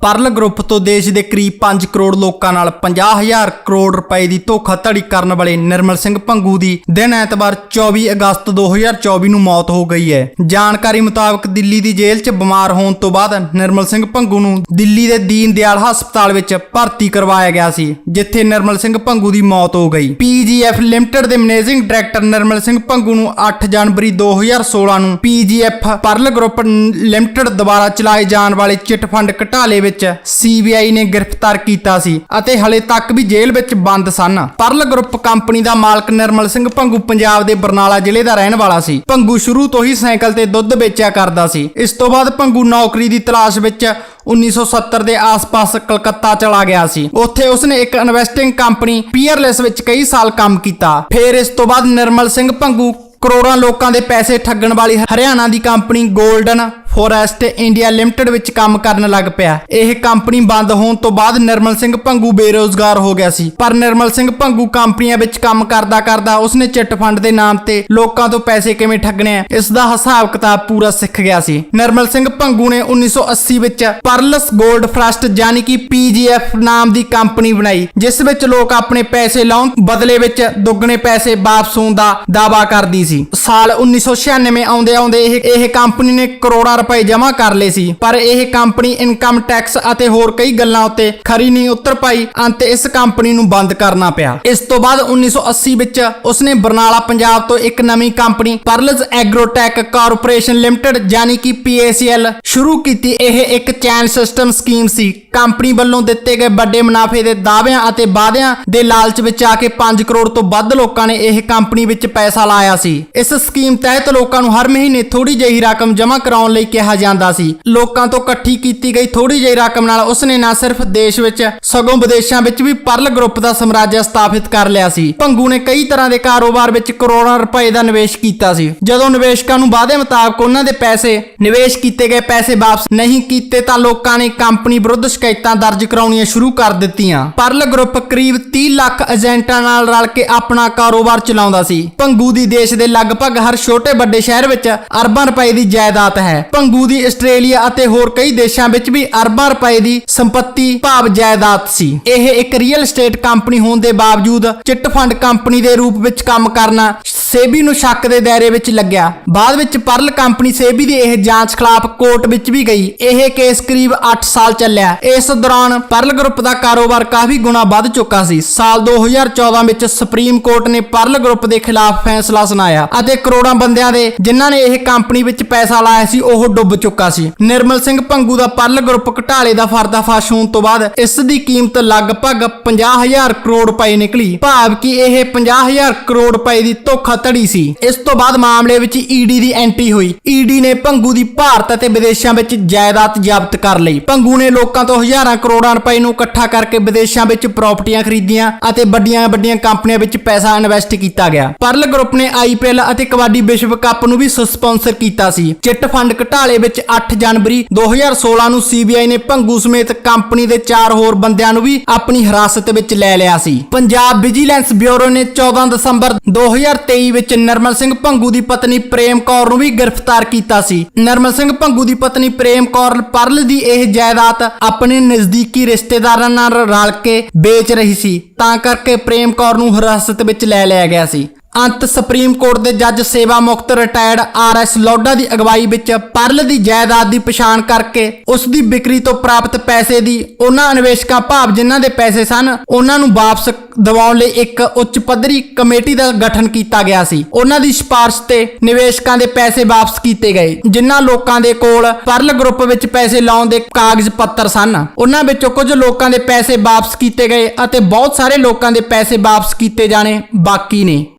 Pearl group ਤੋਂ ਦੇਸ਼ ਦੇ ਕਰੀਬ 5 ਕਰੋੜ ਲੋਕਾਂ ਨਾਲ 50000 ਕਰੋੜ ਰੁਪਏ ਦੀ ਧੋਖਾਧੜੀ ਕਰਨ ਵਾਲੇ ਨਿਰਮਲ ਸਿੰਘ ਭੰਗੂ ਦੀ ਦਿਨ ਐਤਵਾਰ 24 ਅਗਸਤ 2024 ਨੂੰ ਮੌਤ ਹੋ ਗਈ ਹੈ। ਜਾਣਕਾਰੀ ਮੁਤਾਬਕ ਦਿੱਲੀ ਦੀ ਜੇਲ੍ਹ 'ਚ ਬਿਮਾਰ ਹੋਣ ਤੋਂ ਬਾਅਦ ਨਿਰਮਲ ਸਿੰਘ ਭੰਗੂ ਨੂੰ ਦਿੱਲੀ ਦੇ ਦੀਨ ਦਿਆਲ ਹਸਪਤਾਲ ਵਿੱਚ ਭਰਤੀ ਕਰਵਾਇਆ ਗਿਆ ਸੀ, ਜਿੱਥੇ ਨਿਰਮਲ ਸਿੰਘ ਭੰਗੂ ਦੀ ਮੌਤ ਹੋ ਗਈ। ਪੀਜੀਐਫ ਲਿਮਟਿਡ ਦੇ ਮੈਨੇਜਿੰਗ ਡਾਇਰੈਕਟਰ ਨਿਰਮਲ ਸਿੰਘ ਭੰਗੂ ਨੂੰ 8 ਜਨਵਰੀ 2016 ਨੂੰ ਪੀਜੀਐਫ ਪਰਲ ਗਰੁੱਪ ਲਿਮਟਿਡ ਦੁਆਰਾ ਚਲਾਏ ਜਾਣ ਵਾਲੇ ਚਿੱਟ ਫੰਡ ਘਟਾਲੇ ਵਿੱਚ ਸੀਬੀਆਈ ਨੇ ਗ੍ਰਿਫਤਾਰ ਕੀਤਾ ਸੀ ਅਤੇ ਹਲੇ ਤੱਕ ਵੀ ਜੇਲ੍ਹ ਵਿੱਚ ਬੰਦ ਸਨ। ਪਰਲ ਗਰੁੱਪ ਕੰਪਨੀ ਦਾ ਮਾਲਕ ਨਿਰਮਲ ਸਿੰਘ ਭੰਗੂ ਪੰਜਾਬ ਦੇ ਬਰਨਾਲਾ ਜ਼ਿਲ੍ਹੇ ਦਾ ਰਹਿਣ ਵਾਲਾ ਸੀ। ਭੰਗੂ ਸ਼ੁਰੂ ਤੋਂ ਹੀ ਸਾਈਕਲ ਤੇ ਦੁੱਧ ਵੇਚਿਆ ਕਰਦਾ ਸੀ। ਇਸ ਤੋਂ ਬਾਅਦ ਭੰਗੂ ਨੌਕਰੀ ਦੀ ਤਲਾਸ਼ ਵਿੱਚ 1970 ਦੇ ਆਸ-ਪਾਸ ਕਲਕੱਤਾ ਚਲਾ ਗਿਆ ਸੀ। ਉੱਥੇ ਉਸਨੇ ਇੱਕ ਇਨਵੈਸਟਿੰਗ ਕੰਪਨੀ ਪੀਅਰਲੈਸ ਵਿੱਚ ਕਈ ਸਾਲ ਕੰਮ ਕੀਤਾ। ਫਿਰ ਇਸ ਤੋਂ ਬਾਅਦ ਨਿਰਮਲ ਸਿੰਘ ਭੰਗੂ ਕਰੋੜਾਂ ਲੋਕਾਂ ਦੇ ਪੈਸੇ ਠੱਗਣ ਵਾਲੀ ਹਰਿਆਣਾ ਦੀ company Golden Forest India limited ਵਿੱਚ ਕੰਮ ਕਰਨ ਲੱਗ ਪਿਆ। ਇਹ ਕੰਪਨੀ ਬੰਦ ਹੋਣ ਤੋਂ ਬਾਅਦ ਨਿਰਮਲ ਸਿੰਘ ਭੰਗੂ ਬੇਰੋਜ਼ਗਾਰ ਹੋ ਗਿਆ ਸੀ। ਪਰ ਨਿਰਮਲ ਸਿੰਘ ਭੰਗੂ ਕੰਪਨੀਆਂ ਵਿੱਚ ਕੰਮ ਕਰਦਾ ਕਰਦਾ ਉਸਨੇ ਚਿੱਟ ਫੰਡ ਦੇ ਨਾਮ ਤੇ ਲੋਕਾਂ ਤੋਂ ਪੈਸੇ ਕਿਵੇਂ ਠੱਗਣੇ ਆ, ਇਸ ਦਾ ਹਿਸਾਬ ਕਿਤਾਬ ਪੂਰਾ ਸਿੱਖ ਗਿਆ ਸੀ। ਨਿਰਮਲ ਸਿੰਘ ਭੰਗੂ ਨੇ 1980 ਵਿੱਚ ਪਰਲਸ 골ਡ ਫਰਸਟ ਯਾਨੀ ਕਿ ਪੀਜੀਐਫ ਨਾਮ ਦੀ ਕੰਪਨੀ ਬਣਾਈ, ਜਿਸ ਵਿੱਚ ਲੋਕ ਆਪਣੇ ਪੈਸੇ ਲਾਉਣ ਬਦਲੇ ਵਿੱਚ ਦੁੱਗਣੇ ਪੈਸੇ ਵਾਪਸ ਹੋਣ ਦਾ ਦਾਅਵਾ ਕਰਦੀ ਸੀ। ਸਾਲ 1996 ਆਉਂਦੇ ਆਉਂਦੇ ਇਹ ਇਹ ਕੰਪਨੀ ਨੇ ਕਰੋੜਾਂ ਰੁਪਏ ਜਮ੍ਹਾਂ ਕਰ ਲਏ ਸੀ। ਪਰ ਇਹ ਕੰਪਨੀ ਇਨਕਮ ਟੈਕਸ ਅਤੇ ਹੋਰ ਕਈ ਗੱਲਾਂ ਉੱਤੇ ਖਰੀ ਨਹੀਂ ਉਤਰ ਪਾਈ। ਅੰਤ ਇਸ ਕੰਪਨੀ ਨੂੰ ਬੰਦ ਕਰਨਾ ਪਿਆ। ਇਸ ਤੋਂ ਬਾਅਦ 1980 ਵਿੱਚ ਉਸਨੇ ਬਰਨਾਲਾ, ਪੰਜਾਬ ਤੋਂ ਇੱਕ ਨਵੀਂ company Pearls Agrotech corporation limited ਯਾਨੀ ਕਿ PACL ਸ਼ੁਰੂ ਕੀਤੀ। ਇਹ ਇੱਕ ਚੈਨ ਸਿਸਟਮ ਸਕੀਮ ਸੀ। ਕੰਪਨੀ ਵੱਲੋਂ ਦਿੱਤੇ ਗਏ ਵੱਡੇ ਮੁਨਾਫੇ ਦੇ ਦਾਅਵਿਆਂ ਅਤੇ ਵਾਅਦਿਆਂ ਦੇ ਲਾਲਚ ਵਿੱਚ ਆ ਕੇ 5 ਕਰੋੜ ਤੋਂ ਵੱਧ ਲੋਕਾਂ ਨੇ ਇਹ ਕੰਪਨੀ ਵਿੱਚ ਪੈਸਾ ਲਾਇਆ ਸੀ। ਇਸ ਸਕੀਮ ਤਹਿਤ ਲੋਕਾਂ ਨੂੰ ਹਰ ਮਹੀਨੇ ਥੋੜੀ ਜਿਹੀ ਰਕਮ ਜਮ੍ਹਾਂ ਕਰਾਉਣ ਲਈ ਕਿਹਾ ਜਾਂਦਾ ਸੀ। ਲੋਕਾਂ ਤੋਂ ਇਕੱਠੀ ਕੀਤੀ ਗਈ ਥੋੜੀ ਜਿਹੀ ਰਕਮ ਨਾਲ ਉਸਨੇ ਨਾ ਸਿਰਫ ਦੇਸ਼ ਵਿੱਚ, ਸਗੋਂ ਵਿਦੇਸ਼ਾਂ ਵਿੱਚ ਵੀ ਪਰਲ ਗਰੁੱਪ ਦਾ ਸਮਰਾਜ ਸਥਾਪਿਤ ਕਰ ਲਿਆ ਸੀ। ਭੰਗੂ ਨੇ ਕਈ ਤਰ੍ਹਾਂ ਦੇ ਕਾਰੋਬਾਰ ਵਿੱਚ ਕਰੋੜਾਂ ਰੁਪਏ ਦਾ ਨਿਵੇਸ਼ ਕੀਤਾ ਸੀ। ਜਦੋਂ ਨਿਵੇਸ਼ਕਾਂ ਨੂੰ ਵਾਅਦੇ ਮੁਤਾਬਕ ਉਹਨਾਂ ਦੇ ਪੈਸੇ, ਨਿਵੇਸ਼ ਕੀਤੇ ਗਏ ਪੈਸੇ ਵਾਪਸ ਨਹੀਂ ਕੀਤੇ ਤਾਂ ਲੋਕਾਂ ਨੇ ਕੰਪਨੀ ਵਿਰੁੱਧ ਸ਼ਿਕਾਇਤਾਂ ਦਰਜ ਕਰਾਉਣੀਆਂ ਸ਼ੁਰੂ ਕਰ ਦਿੱਤੀਆਂ। ਪਰਲ ਗਰੁੱਪ ਕਰੀਬ 30 ਲੱਖ ਏਜੰਟਾਂ ਨਾਲ ਰਲ ਕੇ ਆਪਣਾ ਕਾਰੋਬਾਰ ਚਲਾਉਂਦਾ ਸੀ। ਭੰਗੂ ਦੀ ਦੇਸ਼ ਦੇ ਲਗਭਗ ਹਰ ਛੋਟੇ ਵੱਡੇ ਸ਼ਹਿਰ ਵਿੱਚ ਅਰਬਾਂ ਰੁਪਏ ਦੀ ਜਾਇਦਾਦ ਹੈ। ਭੰਗੂ ਦੀ ਆਸਟ੍ਰੇਲੀਆ ਅਤੇ ਹੋਰ ਕਈ ਦੇਸ਼ਾਂ ਵਿੱਚ ਵੀ ਅਰਬਾਂ ਰੁਪਏ ਦੀ ਸੰਪਤੀ ਭਾਵ ਜਾਇਦਾਦ ਸੀ। ਇਹ ਇੱਕ ਰੀਅਲ ਏਸਟੇਟ ਕੰਪਨੀ ਹੋਣ ਦੇ ਬਾਵਜੂਦ ਚਿੱਟ ਫੰਡ ਕੰਪਨੀ ਦੇ ਰੂਪ ਵਿੱਚ ਕੰਮ ਕਰਨਾ ਸੇਬੀ ਨੂੰ ਸ਼ੱਕ ਦੇ ਦਾਇਰੇ ਵਿੱਚ ਲੱਗਿਆ। ਬਾਅਦ ਵਿੱਚ ਪਰਲ ਕੰਪਨੀ ਸੇਬੀ ਦੀ ਇਹ ਜਾਂਚ ਖਿਲਾਫ ਕੋਰਟ ਵਿੱਚ ਵੀ ਗਈ। ਇਹ ਕੇਸ ਕਰੀਬ 8 ਸਾਲ ਚੱਲਿਆ। ਇਸ ਦੌਰਾਨ ਪਰਲ ਗਰੁੱਪ ਦਾ ਕਾਰੋਬਾਰ ਕਾਫੀ ਗੁਣਾ ਵੱਧ ਚੁੱਕਾ ਸੀ। ਸਾਲ 2014 ਵਿੱਚ ਸੁਪਰੀਮ ਕੋਰਟ ਨੇ ਪਰਲ ਗਰੁੱਪ ਦੇ ਖਿਲਾਫ ਫੈਸਲਾ ਸੁਣਾਇਆ ਅਤੇ ਕਰੋੜਾਂ ਬੰਦਿਆਂ ਦੇ ਜਿਨ੍ਹਾਂ ਨੇ ਇਹ ਕੰਪਨੀ ਵਿੱਚ ਪੈਸਾ ਲਾਇਆ ਸੀ, ਉਹ ਡੁੱਬ ਚੁੱਕਾ ਸੀ। ਨਿਰਮਲ ਸਿੰਘ ਪੰਗੂ ਦਾ ਪਰਲ ਗਰੁੱਪ ਘਟਾਲੇ ਦਾ ਫਰਦਾਫਾਸ਼ ਹੋਣ ਤੋਂ ਬਾਅਦ ਇਸ ਦੀ ਕੀਮਤ ਲਗਭਗ 50000 ਕਰੋੜ ਰੁਪਏ ਨਿਕਲੀ। ਭਾਵ ਕਿ ਇਹ 50000 ਕਰੋੜ ਰੁਪਏ ਦੀ ਧੋਖਾ ਧੜੀ ਸੀ। ਇਸ ਤੋਂ ਬਾਅਦ ਮਾਮਲੇ ਵਿੱਚ ਈਡੀ ਦੀ ਐਂਟਰੀ ਹੋਈ। ਈਡੀ ਨੇ ਭੰਗੂ ਦੀ ਭਾਰਤ ਅਤੇ ਵਿਦੇਸ਼ਾਂ ਵਿੱਚ ਜਾਇਦਾਦ ਜ਼ਬਤ ਕਰ ਲਈ। ਭੰਗੂ ਨੇ ਲੋਕਾਂ ਤੋਂ ਹਜ਼ਾਰਾਂ ਕਰੋੜਾਂ ਰੁਪਏ ਨੂੰ ਇਕੱਠਾ ਕਰਕੇ ਵਿਦੇਸ਼ਾਂ ਵਿੱਚ ਪ੍ਰਾਪਰਟੀਆਂ ਖਰੀਦੀਆਂ ਅਤੇ ਵੱਡੀਆਂ-ਵੱਡੀਆਂ ਕੰਪਨੀਆਂ ਵਿੱਚ ਪੈਸਾ ਇਨਵੈਸਟ ਕੀਤਾ ਗਿਆ। ਪਰਲ ਗਰੁੱਪ ਨੇ ਆਈਪੀਐਲ ਅਤੇ ਕਬੱਡੀ ਵਿਸ਼ਵ ਕੱਪ ਨੂੰ ਵੀ ਸਪਾਂਸਰ ਕੀਤਾ ਸੀ। ਚਿੱਟ ਫੰਡ ਘਟਾਲੇ ਵਿੱਚ 8 ਜਨਵਰੀ 2016 ਨੂੰ ਸੀਬੀਆਈ ਨੇ ਭੰਗੂ ਸਮੇਤ ਕੰਪਨੀ ਦੇ ਚਾਰ ਹੋਰ ਬੰਦਿਆਂ ਨੂੰ ਵੀ ਆਪਣੀ ਹਿਰਾਸਤ ਵਿੱਚ ਲੈ ਲਿਆ ਸੀ। ਪੰਜਾਬ ਵਿਜੀਲੈਂਸ ਬਿਊਰੋ ਨੇ 14 ਦਸੰਬਰ 2023 ਵਿੱਚ ਨਰਮਲ ਸਿੰਘ ਭੰਗੂ ਦੀ ਪਤਨੀ ਪ੍ਰੇਮ ਕੌਰ ਨੂੰ ਵੀ ਗ੍ਰਿਫਤਾਰ ਕੀਤਾ ਸੀ। ਨਰਮਲ ਸਿੰਘ ਭੰਗੂ ਦੀ ਪਤਨੀ ਪ੍ਰੇਮ ਕੌਰ ਪਰਲ ਦੀ ਇਹ ਜਾਇਦਾਦ ਆਪਣੇ ਨਜ਼ਦੀਕੀ ਰਿਸ਼ਤੇਦਾਰਾਂ ਨਾਲ ਰਲ ਕੇ ਵੇਚ ਰਹੀ ਸੀ। ਤਾਂ ਕਰਕੇ ਪ੍ਰੇਮ ਕੌਰ ਨੂੰ ਹਿਰਾਸਤ ਵਿੱਚ ਲੈ ਲਿਆ ਗਿਆ ਸੀ। ਅੰਤ ਸੁਪਰੀਮ ਕੋਰਟ ਦੇ ਜੱਜ ਸੇਵਾ ਮੁਕਤ ਰਿਟਾਇਰਡ ਆਰ ਐਸ ਲੋਡਾ ਦੀ ਅਗਵਾਈ ਵਿੱਚ ਪਰਲ ਦੀ ਜਾਇਦਾਦ ਦੀ ਪਛਾਣ ਕਰਕੇ ਉਸ ਦੀ ਵਿਕਰੀ ਤੋਂ ਪ੍ਰਾਪਤ ਪੈਸੇ ਦੀ ਉਹਨਾਂ ਨਿਵੇਸ਼ਕਾਂ ਭਾਵ ਜਿਨ੍ਹਾਂ ਦੇ ਪੈਸੇ ਸਨ, ਉਹਨਾਂ ਨੂੰ ਵਾਪਸ ਦਿਵਾਉਣ ਲਈ ਇੱਕ ਉੱਚ ਪੱਧਰੀ ਕਮੇਟੀ ਦਾ ਗਠਨ ਕੀਤਾ ਗਿਆ ਸੀ। ਉਹਨਾਂ ਦੀ ਸਿਫਾਰਿਸ਼ ਤੇ ਨਿਵੇਸ਼ਕਾਂ ਦੇ ਪੈਸੇ ਵਾਪਸ ਕੀਤੇ ਗਏ, ਜਿਨ੍ਹਾਂ ਲੋਕਾਂ ਦੇ ਕੋਲ ਪਰਲ ਗਰੁੱਪ ਵਿੱਚ ਪੈਸੇ ਲਾਉਣ ਦੇ ਕਾਗਜ਼ ਪੱਤਰ ਸਨ। ਉਹਨਾਂ ਵਿੱਚੋਂ ਕੁਝ ਲੋਕਾਂ ਦੇ ਪੈਸੇ ਵਾਪਸ ਕੀਤੇ ਗਏ ਅਤੇ ਬਹੁਤ ਸਾਰੇ ਲੋਕਾਂ ਦੇ ਪੈਸੇ ਵਾਪਸ ਕੀਤੇ ਜਾਣੇ ਬਾਕੀ ਨੇ।